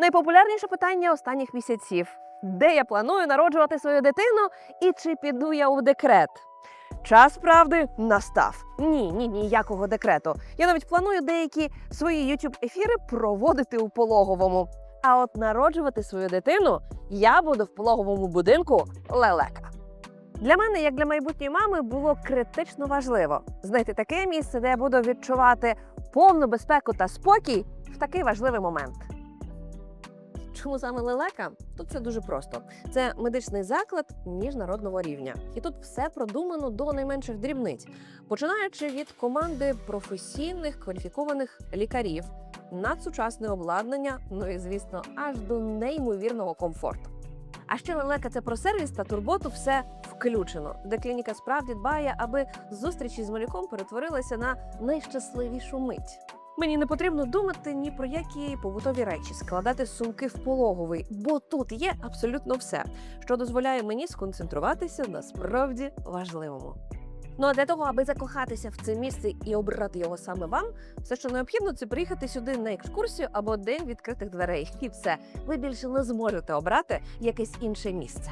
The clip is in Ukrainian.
Найпопулярніше питання останніх місяців: де я планую народжувати свою дитину і чи піду я у декрет? Час правди настав. Ні, ні, ніякого декрету. Я навіть планую деякі свої youtube ефіри проводити у пологовому. А от народжувати свою дитину я буду в пологовому будинку лелека. Для мене, як для майбутньої мами, було критично важливо знайти таке місце, де я буду відчувати повну безпеку та спокій в такий важливий момент. Чому саме лелека? Тут все дуже просто. Це медичний заклад міжнародного рівня, і тут все продумано до найменших дрібниць, починаючи від команди професійних кваліфікованих лікарів, надсучасне обладнання, ну і звісно, аж до неймовірного комфорту. А ще лелека це про сервіс та турботу все включено, де клініка справді дбає, аби зустрічі з малюком перетворилися на найщасливішу мить. Мені не потрібно думати ні про які побутові речі, складати сумки в пологовий, бо тут є абсолютно все, що дозволяє мені сконцентруватися на справді важливому. Ну а для того, аби закохатися в це місце і обрати його саме вам, все, що необхідно, це приїхати сюди на екскурсію або день відкритих дверей. І все, ви більше не зможете обрати якесь інше місце.